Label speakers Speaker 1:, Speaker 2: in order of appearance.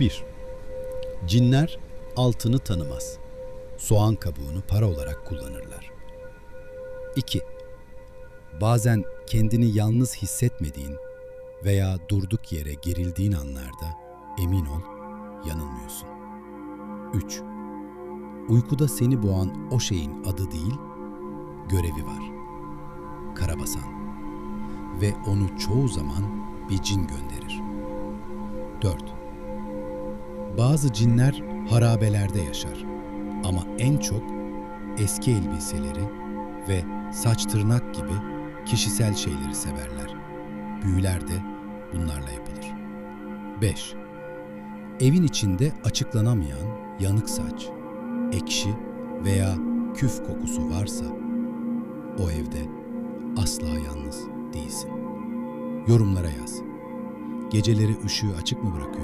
Speaker 1: 1. Cinler altını tanımaz. Soğan kabuğunu para olarak kullanırlar. 2. Bazen kendini yalnız hissetmediğin veya durduk yere gerildiğin anlarda emin ol yanılmıyorsun. 3. Uykuda seni boğan o şeyin adı değil, görevi var. Karabasan. Ve onu çoğu zaman bir cin gönderir. 4. Bazı cinler harabelerde yaşar ama en çok eski elbiseleri ve saç tırnak gibi kişisel şeyleri severler. Büyüler de bunlarla yapılır. 5. Evin içinde açıklanamayan yanık saç, ekşi veya küf kokusu varsa o evde asla yalnız değilsin. Yorumlara yaz. Geceleri ışığı açık mı bırakıyor?